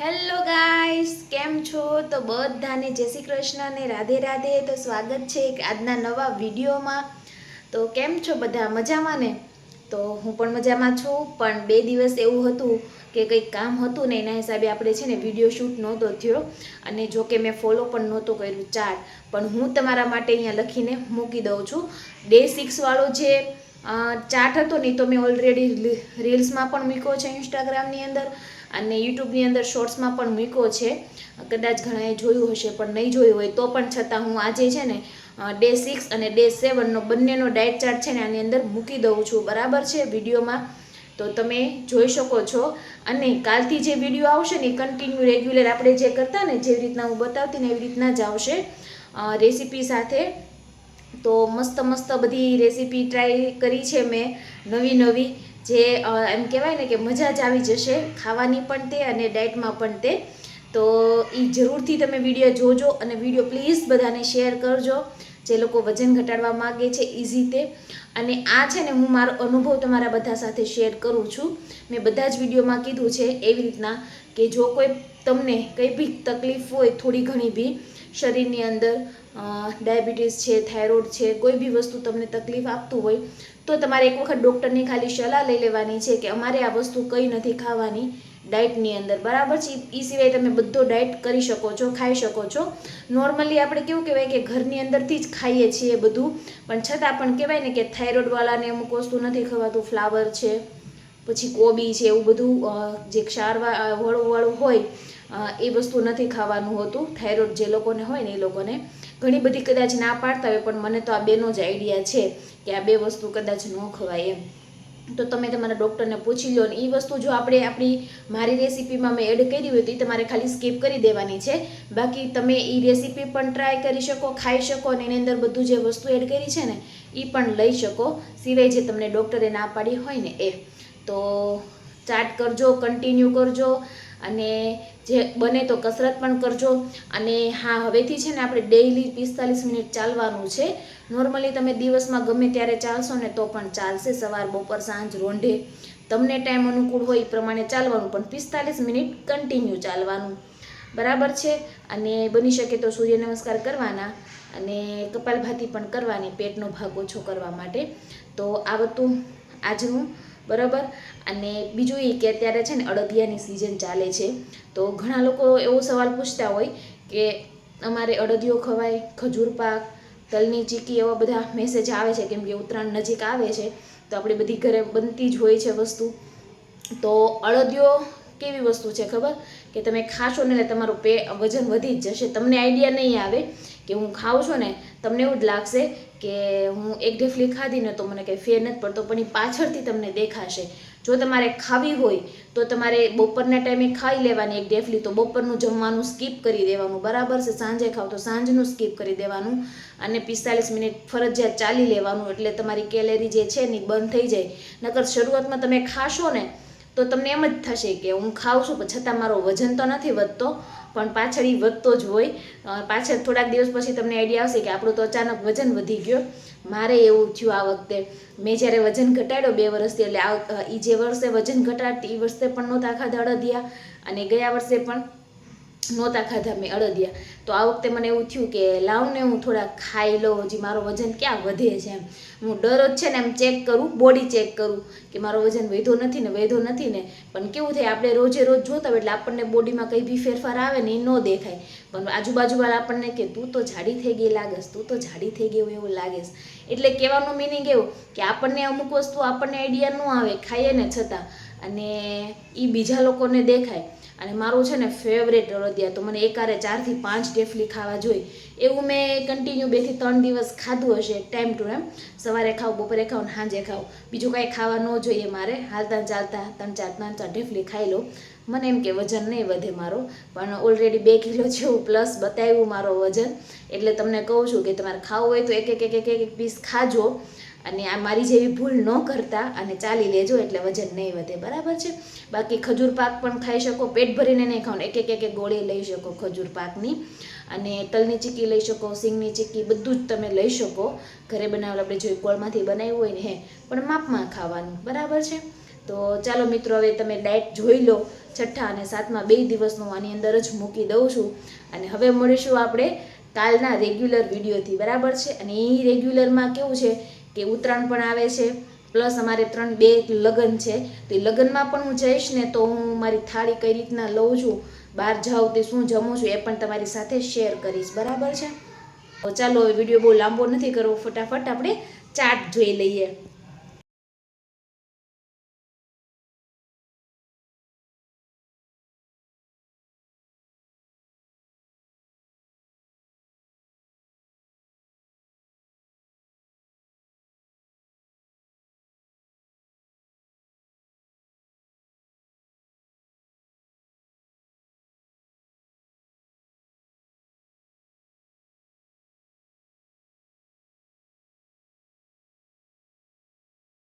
Hello guys કેમ છો? તો બધાને જય શ્રી કૃષ્ણ અને રાધે રાધે. તો સ્વાગત છે એક આજના નવા વિડીયોમાં. તો કેમ છો બધા? મજામાં ને? તો હું પણ મજામાં છું. પણ બે દિવસ એવું હતું કે કંઈક કામ હતું ને એના હિસાબે આપણે છે ને વીડિયો શૂટ નહોતો થયો. અને જો કે મેં ફોલો પણ નહોતું કર્યું ચાર્ટ પણ હું તમારા માટે અહીંયા લખીને મૂકી દઉં છું. ડે સિક્સવાળો જે ચાર્ટ હતો ને તો મેં ઓલરેડી રીલ્સમાં પણ મૂક્યો છે ઇન્સ્ટાગ્રામની અંદર. અને યુટ્યુબની અંદર શોર્ટ્સમાં પણ મૂક્યો છે. કદાચ ઘણાએ જોયું હશે, પણ નહીં જોયું હોય તો પણ છતાં હું આજે છે ને ડે સિક્સ અને ડે સેવનનો બંનેનો ડાયટ ચાર્ટ છે ને આની અંદર મૂકી દઉં છું. બરાબર છે વિડીયોમાં? તો તમે જોઈ શકો છો. અને કાલથી જે વીડિયો આવશે ને કન્ટિન્યુ રેગ્યુલર આપણે જે કરતા ને, જેવી રીતના હું બતાવતી ને એવી રીતના જ આવશે. રેસીપી સાથે. તો મસ્ત મસ્ત બધી રેસીપી ટ્રાય કરી છે મેં નવી નવી. જે એમ કહેવાય ને કે મજા જ આવી જશે ખાવાની પણ તે અને ડાયટમાં પણ તે. તો એ જરૂરથી તમે વીડિયો જોજો અને વીડિયો પ્લીઝ બધાને શેર કરજો. જે લોકો વજન ઘટાડવા માગે છે ઇઝી તે. અને આ છે ને હું મારો અનુભવ તમારા બધા સાથે શેર કરું છું. મેં બધા જ વિડીયોમાં કીધું છે એવી રીતના કે જો કોઈ તમને કંઈ બી તકલીફ હોય, થોડી ઘણી બી, શરીરની અંદર ડાયાબિટીસ છે, થાઇરોઇડ છે, કોઈ બી વસ્તુ તમને તકલીફ આપતું હોય, તો તમારે એક વખત ડૉક્ટરની ખાલી સલાહ લઈ લેવાની છે કે અમારે આ વસ્તુ કંઈ નથી ખાવાની ડાયટની અંદર. બરાબર છે? એ સિવાય તમે બધો ડાયટ કરી શકો છો, ખાઈ શકો છો. નોર્મલી આપણે કેવું કહેવાય કે ઘરની અંદરથી જ ખાઈએ છીએ બધું, પણ છતાં પણ કહેવાય ને કે થાઇરોઇડવાળાને અમુક વસ્તુ નથી ખવાતું, ફ્લાવર છે, પછી કોબી છે, એવું બધું જે ક્ષારવા વાળું હોય એ વસ્તુ નથી ખાવાનું હોતું. થાઇરોઇડ જે લોકોને હોય ને એ લોકોને ઘણી બધી કદાચ ના પાડતા હોય, પણ મને તો આ બેનો જ આઈડિયા છે કે આ બે વસ્તુ કદાચ ન ખવાય એમ. તો તમે તમારા ડૉક્ટરને પૂછી લો ને એ વસ્તુ જો આપણે આપણી મારી રેસીપીમાં મેં એડ કરી હોય તો એ તમારે ખાલી સ્કીપ કરી દેવાની છે. બાકી તમે એ રેસીપી પણ ટ્રાય કરી શકો, ખાઈ શકો અને એની અંદર બધું જે વસ્તુ એડ કરી છે ને એ પણ લઈ શકો, સિવાય જે તમને ડૉક્ટરે ના પાડી હોય ને એ. તો ચાટ કરજો કન્ટિન્યુ કરજો. અને જે બને તો કસરત પણ કરજો. અને હા, હવેથી છે ને આપણે ડેઈલી પિસ્તાલીસ મિનિટ ચાલવાનું છે. નોર્મલી તમે દિવસમાં ગમે ત્યારે ચાલશો ને તો પણ ચાલશે. સવાર, બપોર, સાંજ, રોંઢે. તમને ટાઈમ અનુકૂળ હોય એ પ્રમાણે ચાલવાનું, પણ પિસ્તાલીસ મિનિટ કન્ટિન્યુ ચાલવાનું. બરાબર છે? અને બની શકે તો સૂર્ય નમસ્કાર કરવાના અને કપાલભાતી પણ કરવાની, પેટનો ભાગ ઓછો કરવા માટે. તો આ બધું આજનું બરાબર? અને બીજું એ કે અત્યારે છે ને અડદિયાની સિઝન ચાલે છે. તો ઘણા લોકો એવો સવાલ પૂછતા હોય કે અમારે અડદિયો ખવાય, ખજૂર પાક, તલની ચીકી એવા બધા મેસેજ આવે છે, કેમ કે ઉત્તરાયણ નજીક આવે છે, તો આપણે બધી ઘરે બનતી જ હોય છે વસ્તુ. તો અડદિયો કેવી વસ્તુ છે ખબર? કે તમે ખાશો ને એટલે તમારું પે, વજન વધી જ જશે. તમને આઈડિયા નહીં આવે કે હું ખાઉં છું ને તમને એવું જ લાગશે કે હું એક ઢેફલી ખાધીને તો મને કંઈ ફેર નથી પડતો, પણ એ પાછળથી તમને દેખાશે. જો તમારે ખાવી હોય, તો તમારે બપોરના ટાઈમે ખાઈ લેવાની એક ઢેફલી, તો બપોરનું જમવાનું સ્કીપ કરી દેવાનું. બરાબર છે, સાંજે ખાવ તો સાંજનું સ્કીપ કરી દેવાનું અને પિસ્તાલીસ મિનિટ ફરજિયાત ચાલી લેવાનું, એટલે તમારી કેલેરી જે છે ને બંધ થઈ જાય. નકર શરૂઆતમાં તમે ખાશો ને તો તમને એમ જ થશે કે હું ખાઉં છું, પણ છતાં મારો વજન તો નથી વધતો, પણ પાછળ એ વધતો જ હોય. પાછળ થોડાક દિવસ પછી તમને આઈડિયા આવશે કે આપણું તો અચાનક વજન વધી ગયો. મારે એવું થયું આ વખતે. મેં જ્યારે વજન ઘટાડ્યો બે વર્ષથી, એટલે આ એ જે વર્ષે વજન ઘટાડતી એ વર્ષે પણ નહોતા ખાધા અડદિયા અને ગયા વર્ષે પણ નહોતા ખાધા મેં અડદિયા. તો આ વખતે મને એવું થયું કે લાવને હું થોડા ખાઈ લઉં, હજી મારો વજન ક્યાં વધે છે એમ. હું દરરોજ છે ને એમ ચેક કરું બોડી ચેક કરું કે મારો વજન વધ્યો નથી ને, વધ્યો નથી ને. પણ કેવું થાય, આપણે રોજે રોજ જોતા હોય એટલે આપણને બોડીમાં કંઈ બી ફેરફાર આવે ને એ ન દેખાય. પણ આજુબાજુવાળા આપણને કે, તું તો જાડી થઈ ગઈ લાગે તું તો જાડી થઈ ગઈ એવું લાગેસ. એટલે કહેવાનો મિનિંગ એવો કે આપણને અમુક વસ્તુ આપણને આઈડિયા ન આવે, ખાઈએ ને છતાં. અને એ બીજા લોકોને દેખાય. અને મારું છે ને ફેવરેટ અડદિયા. તો મને એકારે ચારથી પાંચ ઢેફલી ખાવા જોઈએ. એવું મેં કન્ટિન્યુ બેથી ત્રણ દિવસ ખાધું હશે ટાઈમ ટુ ટાઈમ સવારે ખાવ બપોરે ખાવ ને સાંજે ખાવ બીજું કાંઈ ખાવા ન જોઈએ મારે. હાલતા ચાલતા ત્રણ ચાર ત્રણ ચાર ઢેફલી ખાઈ લો મને એમ કે વજન નહીં વધે મારો. પણ ઓલરેડી બે કિલો જેવું પ્લસ બતાવ્યું મારો વજન. એટલે તમને કહું છું કે તમારે ખાવું હોય તો એક એક એક એક એક પીસ ખાજો. અને આ મારી જેવી ભૂલ ન કરતા અને ચાલી લેજો એટલે વજન નહીં વધે. બરાબર છે? બાકી ખજૂર પાક પણ ખાઈ શકો, પેટ ભરીને નહીં ખાવ એક એક એક ગોળી લઈ શકો ખજૂર પાકની. અને તલની ચીક્કી લઈ શકો, સિંગની ચીક્કી બધું જ તમે લઈ શકો. ઘરે બનાવેલું આપણે જોઈ કોળમાંથી બનાવ્યું હોય ને હે, પણ માપમાં ખાવાનું. બરાબર છે? તો ચાલો મિત્રો, હવે તમે ડાયટ જોઈ લો. છઠ્ઠા અને સાતમા બે દિવસનું આની અંદર જ મૂકી દઉં છું. અને હવે મળીશું આપણે કાલના રેગ્યુલર વિડીયોથી. બરાબર છે? અને એ રેગ્યુલરમાં કેવું છે? કે ઉત્તરાયણ પણ આવે છે, પ્લસ અમારે ત્રણ બે લગ્ન છે, તો એ લગ્નમાં પણ હું જઈશ ને તો હું મારી થાળી કઈ રીતના લઉં છું, બહાર જાઉં તે શું જમું છું એ પણ તમારી સાથે શેર કરીશ, બરાબર છે? તો ચાલો વીડિયો બહુ લાંબો નથી કરવો, ફટાફટ આપણે ચાટ જોઈ લઈએ.